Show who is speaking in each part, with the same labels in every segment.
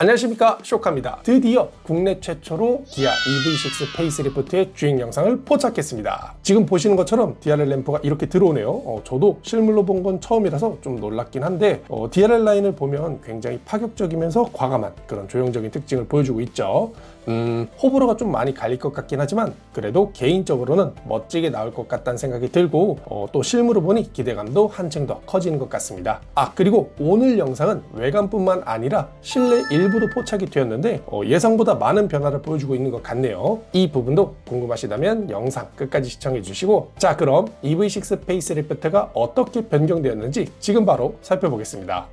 Speaker 1: 안녕하십니까 쇼카입니다. 드디어 국내 최초로 기아 EV6 페이스리프트의 주행 영상을 포착했습니다. 지금 보시는 것처럼 DRL 램프가 이렇게 들어오네요. 어, 저도 실물로 본 건 처음이라서 좀 놀랍긴 한데 어, DRL 라인을 보면 굉장히 파격적이면서 과감한 그런 조형적인 특징을 보여주고 있죠. 음, 호불호가 좀 많이 갈릴 것 같긴 하지만 그래도 개인적으로는 멋지게 나올 것 같다는 생각이 들고 어, 또 실물을 보니 기대감도 한층 더 커지는 것 같습니다. 아 그리고 오늘 영상은 외관뿐만 아니라 실내 일 부도 포착이 되었는데 어, 예상보다 많은 변화를 보여주고 있는 것 같네요. 이 부분도 궁금하시다면 영상 끝까지 시청해 주시고 자 그럼 EV6 페이스리프트가 어떻게 변경되었는지 지금 바로 살펴보겠습니다.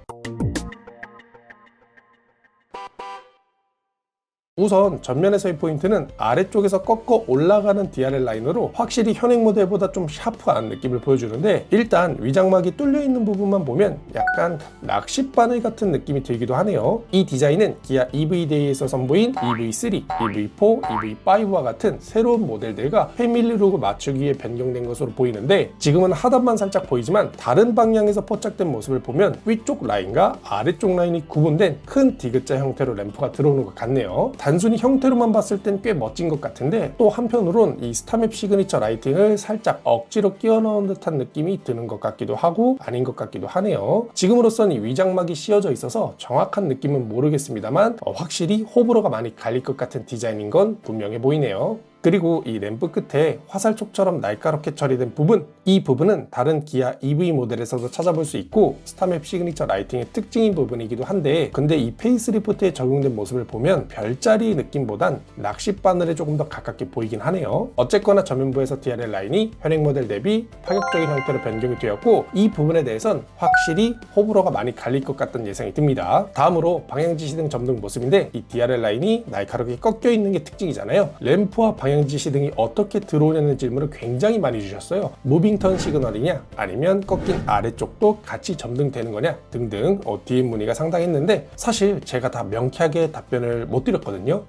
Speaker 1: 우선 전면에서의 포인트는 아래쪽에서 꺾어 올라가는 DRL 라인으로 확실히 현행 모델보다 좀 샤프한 느낌을 보여주는데 일단 위장막이 뚫려 있는 부분만 보면 약간 낚싯바늘 같은 느낌이 들기도 하네요. 이 디자인은 기아 EV데이에서 선보인 EV3, EV4, EV5와 같은 새로운 모델들과 패밀리룩을 맞추기 위해 변경된 것으로 보이는데 지금은 하단만 살짝 보이지만 다른 방향에서 포착된 모습을 보면 위쪽 라인과 아래쪽 라인이 구분된 큰 디귿자 형태로 램프가 들어오는 것 같네요. 단순히 형태로만 봤을 땐 꽤 멋진 것 같은데 또 한편으론 이 스타맵 시그니처 라이팅을 살짝 억지로 끼워 넣은 듯한 느낌이 드는 것 같기도 하고 아닌 것 같기도 하네요. 지금으로선 이 위장막이 씌워져 있어서 정확한 느낌은 모르겠습니다만 어, 확실히 호불호가 많이 갈릴 것 같은 디자인인 건 분명해 보이네요. 그리고 이 램프 끝에 화살촉처럼 날카롭게 처리된 부분 이 부분은 다른 기아 EV 모델에서도 찾아볼 수 있고 스타맵 시그니처 라이팅의 특징인 부분이기도 한데 근데 이 페이스리프트에 적용된 모습을 보면 별자리 느낌보단 낚싯바늘에 조금 더 가깝게 보이긴 하네요. 어쨌거나 전면부에서 DRL 라인이 현행 모델 대비 파격적인 형태로 변경이 되었고 이 부분에 대해선 확실히 호불호가 많이 갈릴 것 같다는 예상이 듭니다. 다음으로 방향지시등 점등 모습인데 이 DRL 라인이 날카롭게 꺾여 있는 게 특징이잖아요. 램프와 방향 방향 지시 등이 어떻게 들어오냐는 질문을 굉장히 많이 주셨어요. 무빙턴 시그널이냐 아니면 꺾인 아래쪽도 같이 점등되는 거냐 등등 어, DM 문의가 상당했는데 사실 제가 다 명쾌하게 답변을 못 드렸거든요.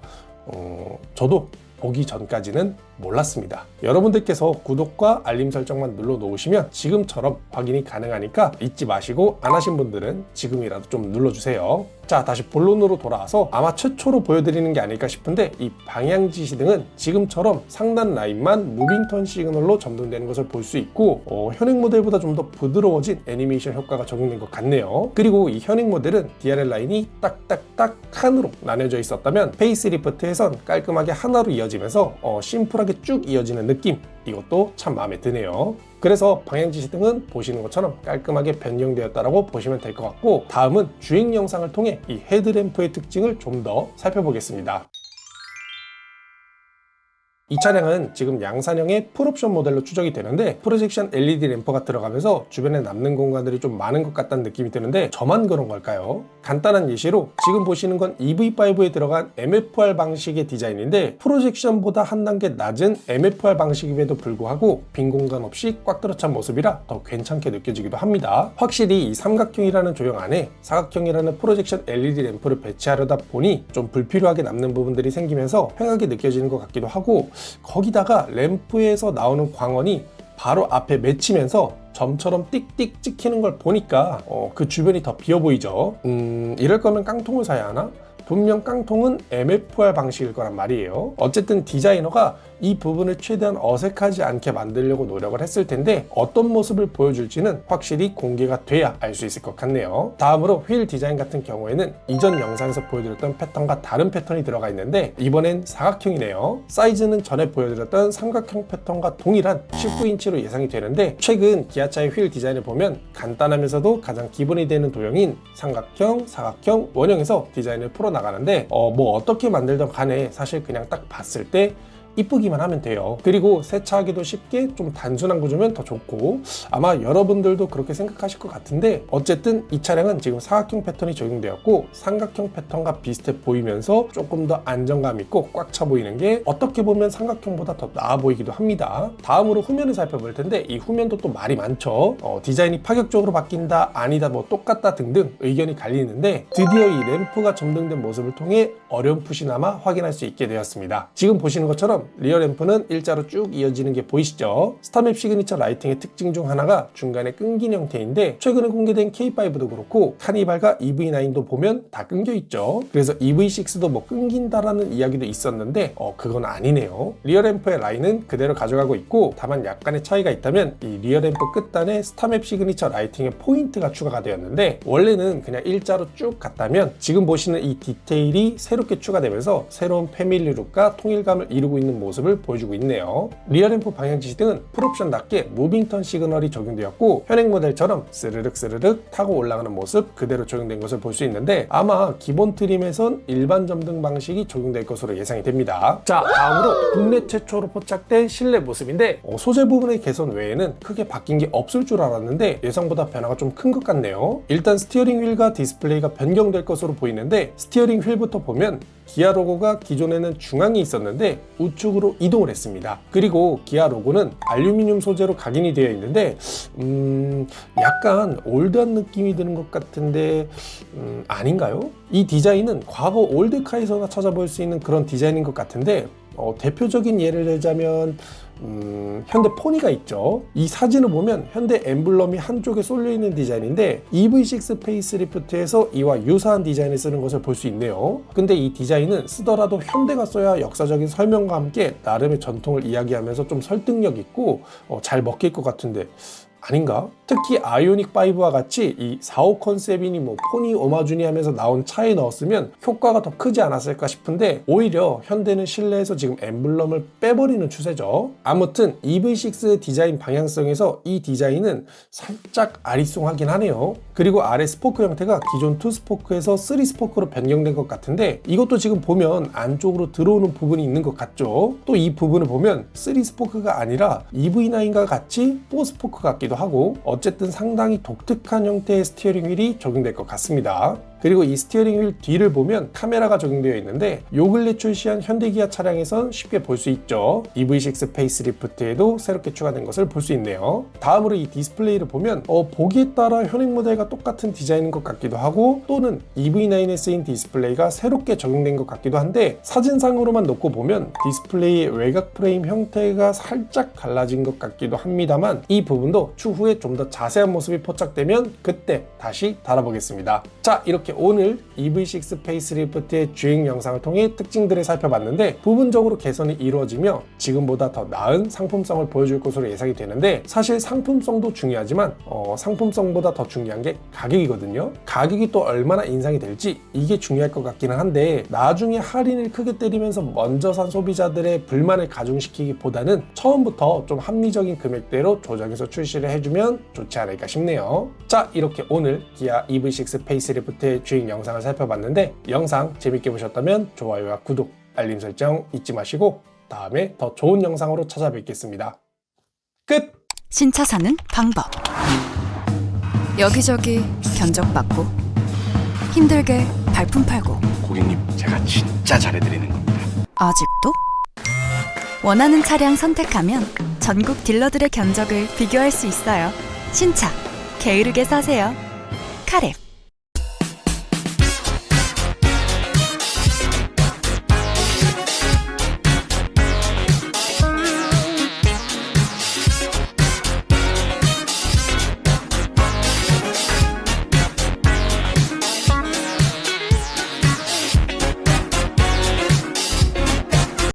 Speaker 1: 어, 저도 보기 전까지는 몰랐습니다. 여러분들께서 구독과 알림 설정만 눌러 놓으시면 지금처럼 확인이 가능하니까 잊지 마시고 안 하신 분들은 지금이라도 좀 눌러주세요. 자, 다시 본론으로 돌아와서 아마 최초로 보여드리는 게 아닐까 싶은데 이 방향 지시 등은 지금처럼 상단 라인만 무빙턴 시그널로 점등되는 것을 볼 수 있고 어, 현행 모델보다 좀 더 부드러워진 애니메이션 효과가 적용된 것 같네요. 그리고 이 현행 모델은 DRL 라인이 딱딱딱 칸으로 나뉘어져 있었다면 페이스리프트에선 깔끔하게 하나로 이어지면서 어, 심플 하게 쭉 이어지는 느낌 이것도 참 마음에 드네요. 그래서 방향지시 등은 보시는 것처럼 깔끔하게 변경되었다고 보시면 될 것 같고 다음은 주행 영상을 통해 이 헤드램프의 특징을 좀 더 살펴보겠습니다. 이 차량은 지금 양산형의 풀옵션 모델로 추정이 되는데 프로젝션 LED 램퍼가 들어가면서 주변에 남는 공간들이 좀 많은 것 같다는 느낌이 드는데 저만 그런 걸까요? 간단한 예시로 지금 보시는 건 EV5에 들어간 MFR 방식의 디자인인데 프로젝션보다 한 단계 낮은 MFR 방식임에도 불구하고 빈 공간 없이 꽉 들어찬 모습이라 더 괜찮게 느껴지기도 합니다. 확실히 이 삼각형이라는 조형 안에 사각형이라는 프로젝션 LED 램프를 배치하려다 보니 좀 불필요하게 남는 부분들이 생기면서 횡하게 느껴지는 것 같기도 하고 거기다가 램프에서 나오는 광원이 바로 앞에 맺히면서 점처럼 띡띡 찍히는 걸 보니까 어, 그 주변이 더 비어 보이죠. 음, 이럴 거면 깡통을 사야 하나? 분명 깡통은 MFR 방식일 거란 말이에요. 어쨌든 디자이너가 이 부분을 최대한 어색하지 않게 만들려고 노력을 했을 텐데 어떤 모습을 보여줄지는 확실히 공개가 돼야 알 수 있을 것 같네요. 다음으로 휠 디자인 같은 경우에는 이전 영상에서 보여드렸던 패턴과 다른 패턴이 들어가 있는데 이번엔 사각형이네요. 사이즈는 전에 보여드렸던 삼각형 패턴과 동일한 19인치로 예상이 되는데 최근 기아차의 휠 디자인을 보면 간단하면서도 가장 기본이 되는 도형인 삼각형, 사각형, 원형에서 디자인을 풀어 나가는데 어, 뭐 어떻게 만들던 간에 사실 그냥 딱 봤을 때 이쁘기만 하면 돼요. 그리고 세차하기도 쉽게 좀 단순한 구조면 더 좋고 아마 여러분들도 그렇게 생각하실 것 같은데 어쨌든 이 차량은 지금 사각형 패턴이 적용되었고 삼각형 패턴과 비슷해 보이면서 조금 더 안정감 있고 꽉 차 보이는 게 어떻게 보면 삼각형보다 더 나아 보이기도 합니다. 다음으로 후면을 살펴볼 텐데 이 후면도 또 말이 많죠. 어, 디자인이 파격적으로 바뀐다 아니다 뭐 똑같다 등등 의견이 갈리는데 드디어 이 램프가 점등된 모습을 통해 어렴풋이나마 확인할 수 있게 되었습니다. 지금 보시는 것처럼 리어 램프는 일자로 쭉 이어지는 게 보이시죠? 스타맵 시그니처 라이팅의 특징 중 하나가 중간에 끊긴 형태인데 최근에 공개된 K5도 그렇고 카니발과 EV9도 보면 다 끊겨 있죠. 그래서 EV6도 뭐 끊긴다라는 이야기도 있었는데 어 그건 아니네요. 리어 램프의 라인은 그대로 가져가고 있고 다만 약간의 차이가 있다면 이 리어 램프 끝단에 스타맵 시그니처 라이팅의 포인트가 추가가 되었는데 원래는 그냥 일자로 쭉 갔다면 지금 보시는 이 디테일이 새롭게 추가되면서 새로운 패밀리룩과 통일감을 이루고 있는 모습을 보여주고 있네요. 리어 램프 방향 지시 등은 풀옵션답게 무빙턴 시그널이 적용되었고 현행 모델처럼 스르륵 스르륵 타고 올라가는 모습 그대로 적용된 것을 볼 수 있는데 아마 기본 트림에선 일반 점등 방식이 적용될 것으로 예상이 됩니다. 자 다음으로 국내 최초로 포착된 실내 모습인데 어, 소재 부분의 개선 외에는 크게 바뀐 게 없을 줄 알았는데 예상보다 변화가 좀 큰 것 같네요. 일단 스티어링 휠과 디스플레이가 변경될 것으로 보이는데 스티어링 휠부터 보면 기아 로고가 기존에는 중앙에 있었는데 우측 으로 이동을 했습니다. 그리고 기아 로고는 알루미늄 소재로 각인이 되어 있는데 음, 약간 올드한 느낌이 드는 것 같은데 음, 아닌가요? 이 디자인은 과거 올드카에서나 찾아볼 수 있는 그런 디자인인 것 같은데 어, 대표적인 예를 들자면 음, 현대 포니가 있죠. 이 사진을 보면 현대 엠블럼이 한쪽에 쏠려 있는 디자인인데 EV6 페이스리프트에서 이와 유사한 디자인을 쓰는 것을 볼 수 있네요. 근데 이 디자인은 쓰더라도 현대가 써야 역사적인 설명과 함께 나름의 전통을 이야기하면서 좀 설득력 있고 어, 잘 먹힐 것 같은데 아닌가? 특히 아이오닉 5와 같이 이 4호 컨셉이니 뭐 포니 오마주니 하면서 나온 차에 넣었으면 효과가 더 크지 않았을까 싶은데 오히려 현대는 실내에서 지금 엠블럼을 빼버리는 추세죠. 아무튼 EV6 디자인 방향성에서 이 디자인은 살짝 아리송하긴 하네요. 그리고 아래 스포크 형태가 기존 2 스포크에서 3 스포크로 변경된 것 같은데 이것도 지금 보면 안쪽으로 들어오는 부분이 있는 것 같죠. 또 이 부분을 보면 3 스포크가 아니라 EV9과 같이 4 스포크 같기도 하고 어쨌든 상당히 독특한 형태의 스티어링 휠이 적용될 것 같습니다. 그리고 이 스티어링 휠 뒤를 보면 카메라가 적용되어 있는데 요 근래 출시한 현대기아 차량에선 쉽게 볼 수 있죠. EV6 페이스리프트에도 새롭게 추가된 것을 볼 수 있네요. 다음으로 이 디스플레이를 보면 어, 보기에 따라 현행 모델과 똑같은 디자인인 것 같기도 하고 또는 EV9에 쓰인 디스플레이가 새롭게 적용된 것 같기도 한데 사진상으로만 놓고 보면 디스플레이의 외곽 프레임 형태가 살짝 갈라진 것 같기도 합니다만 이 부분도 추후에 좀 더 자세한 모습이 포착되면 그때 다시 다뤄보겠습니다. 자 이렇게 오늘 EV6 페이스리프트의 주행 영상을 통해 특징들을 살펴봤는데 부분적으로 개선이 이루어지며 지금보다 더 나은 상품성을 보여줄 것으로 예상이 되는데 사실 상품성도 중요하지만 어, 상품성보다 더 중요한 게 가격이거든요. 가격이 또 얼마나 인상이 될지 이게 중요할 것 같기는 한데 나중에 할인을 크게 때리면서 먼저 산 소비자들의 불만을 가중시키기보다는 처음부터 좀 합리적인 금액대로 조정해서 출시를 해주면 좋지 않을까 싶네요. 자 이렇게 오늘 기아 EV6 페이스리프트의 주행 영상을 살펴봤는데 영상 재밌게 보셨다면 좋아요와 구독, 알림 설정 잊지 마시고 다음에 더 좋은 영상으로 찾아뵙겠습니다. 끝!
Speaker 2: 신차 사는 방법. 여기저기 견적받고 힘들게 발품 팔고
Speaker 3: 고객님, 제가 진짜 잘해드리는 겁니다.
Speaker 2: 아직도? 원하는 차량 선택하면 전국 딜러들의 견적을 비교할 수 있어요. 신차 게으르게 사세요. 카랩